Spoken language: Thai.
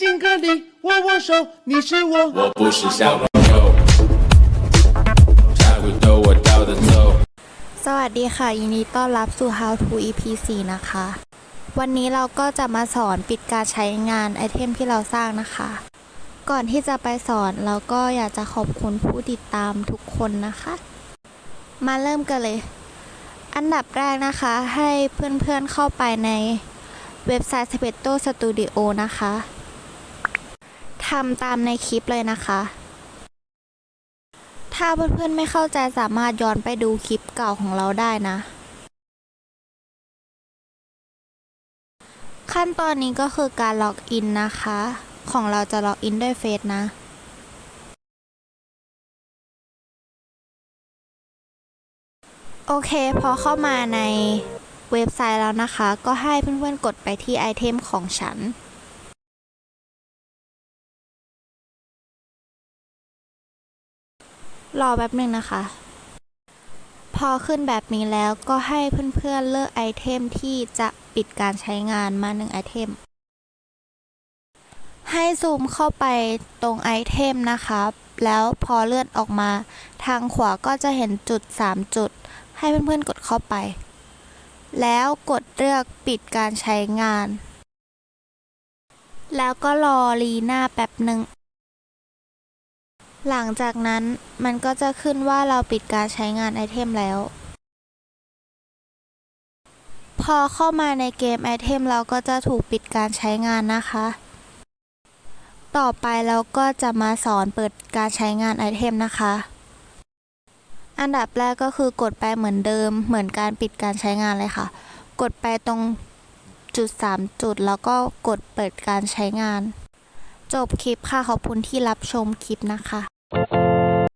金格里握握手，你是我。我不是小朋友，才会逗我倒着走。 สวัสดีค่ะ ยินดีต้อนรับสู่ How to EP 4นะคะ วันนี้เราก็จะมาสอนปิดการใช้งานไอเทมที่เราสร้างนะคะ ก่อนที่จะไปสอนเราก็อยากจะขอบคุณผู้ติดตามทุกคนนะคะ มาเริ่มกันเลย อันดับแรกนะคะ ให้เพื่อนๆเข้าไปในเว็บไซต์ s p e t o Studio นะคะ ทำตามในคลิปเลยนะคะ ถ้าเพื่อนๆไม่เข้าใจสามารถย้อนไปดูคลิปเก่าของเราได้นะ ขั้นตอนนี้ก็คือการล็อกอินนะคะ ของเราจะล็อกอินด้วยเฟซนะโอเค พอเข้ามาในเว็บไซต์แล้วนะคะ ก็ให้เพื่อนๆกดไปที่ไอเทมของฉัน รอแป๊บหนึ่งนะคะ พอขึ้นแบบนี้แล้วก็ให้เพื่อนๆเลือกไอเทมที่จะปิดการใช้งานมาหนึ่งไอเทม ให้ซูมเข้าไปตรงไอเทมนะคะแล้วพอเลื่อนออกมา ทางขวาก็จะเห็นจุด 3 จุด ให้เพื่อนๆกดเข้าไป แล้วกดเลือกปิดการใช้งาน แล้วก็รอรีหน้าแป๊บหนึ่ง หลังจากนั้นมันก็จะขึ้นว่าเราปิดการใช้งานไอเทมแล้ว พอเข้ามาในเกมไอเทมเราก็จะถูกปิดการใช้งานนะคะ ต่อไปเราก็จะมาสอนเปิดการใช้งานไอเทมนะคะ อันดับแรกก็คือกดไปเหมือนเดิม เหมือนการปิดการใช้งานเลยค่ะ กดไปตรงจุด 3 จุดแล้วก็กดเปิดการใช้งาน จบคลิปค่ะ ขอบคุณที่รับชมคลิปนะคะ Thank you.